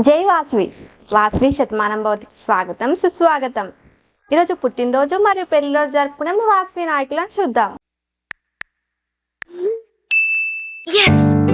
జై వాస్వి. వాస్వి శతమానం భవతికి స్వాగతం సుస్వాగతం. ఈరోజు పుట్టినరోజు మరియు పెళ్ళి రోజు జరుపుకునే వాస్వి నాయకులను చూద్దాం.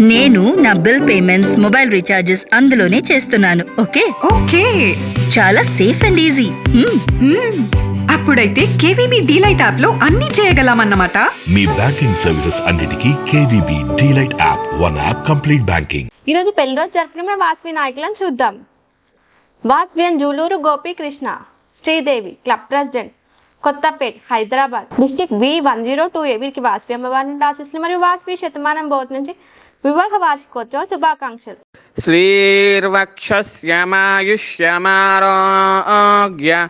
నేను నా బిల్ పేమెంట్స్ మొబైల్ రీఛార్జెస్ అందులోనే చేస్తున్నాను. ఓకే? ఓకే. చాలా సేఫ్ అండ్ ఈజీ. అప్పుడైతే కేవీబీ డీలైట్ యాప్లో అన్ని చేయగలమన్నమాట. మీ బ్యాంకింగ్ సర్వీసెస్ అన్నిటికీ KVB DLite app one app complete banking. ఈరోజు పెళ్ళి రోజు జరుపుకునే మా వాస్వి నాయకులను చూద్దాం. Vasavian Juluru Gopikrishna Sridevi club president Kothapet Hyderabad district V one zero two A వీరికి వాస్వి అమ్మవారి నుండి ఆశిస్తులు మరియు వాస్వి శతమానం బోధ నుంచి వివాహ వార్షికోత్సవ శుభాకాంక్షలు. శ్రీర్వక్షమాయుష్యమారోగ్య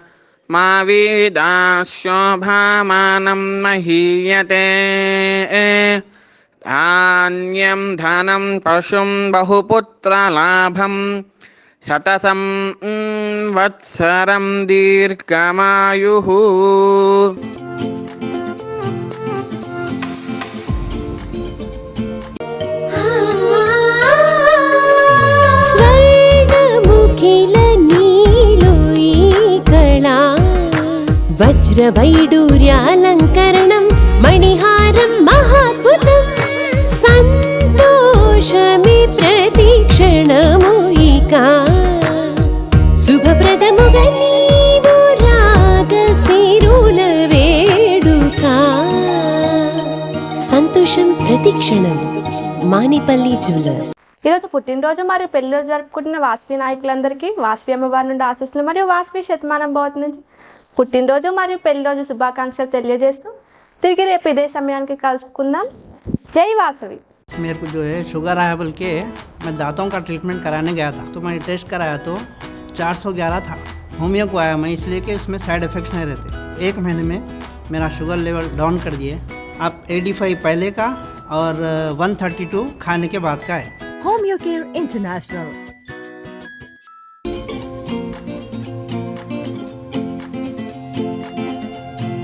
మా వీదాశోభామానం మహీయతే. ధాన్యం ధనం పశుం బహుపుత్రలాభం శతసం వత్సరం దీర్ఘమాయు. కళా వజ్రవైడూర్యాలంకరణం మణిహారం మహాద్భుతం. సంతోషమి ప్రతిక్షణము ఇక. శుభప్రదముగా నీవు రాగశిరుల వేడుక. సంతోషం ప్రతిక్షణం మానిపల్లి జ్యువెలర్స్. ఈరోజు పుట్టినరోజు మరియు పెళ్లి రోజు జరుపుకుంటున్న వాస్వి నాయకులందరికీ వాస్వి అమ్మవారి నుండి ఆశీస్సులు మరియు వాస్వి శతమానం భవత్ నుంచి పుట్టినరోజు మరియు పెళ్లి రోజు శుభాకాంక్షలు తెలియజేస్తూ తిరిగి రేపు ఇదే సమయానికి కలుసుకుందాం జై వాసవి मेरे को जो है शुगर आया बोल के मैं दांतों का ट्रीटमेंट कराने गया था तो मैंने टेस्ट कराया तो 411 था होमियो को आया मैं इसलिए कि उसमें साइड इफ़ेक्ट्स नहीं रहते एक महीने में मेरा शुगर लेवल डाउन कर दिए अब 85 पहले का और 132 खाने के बाद का है Home Your Care International,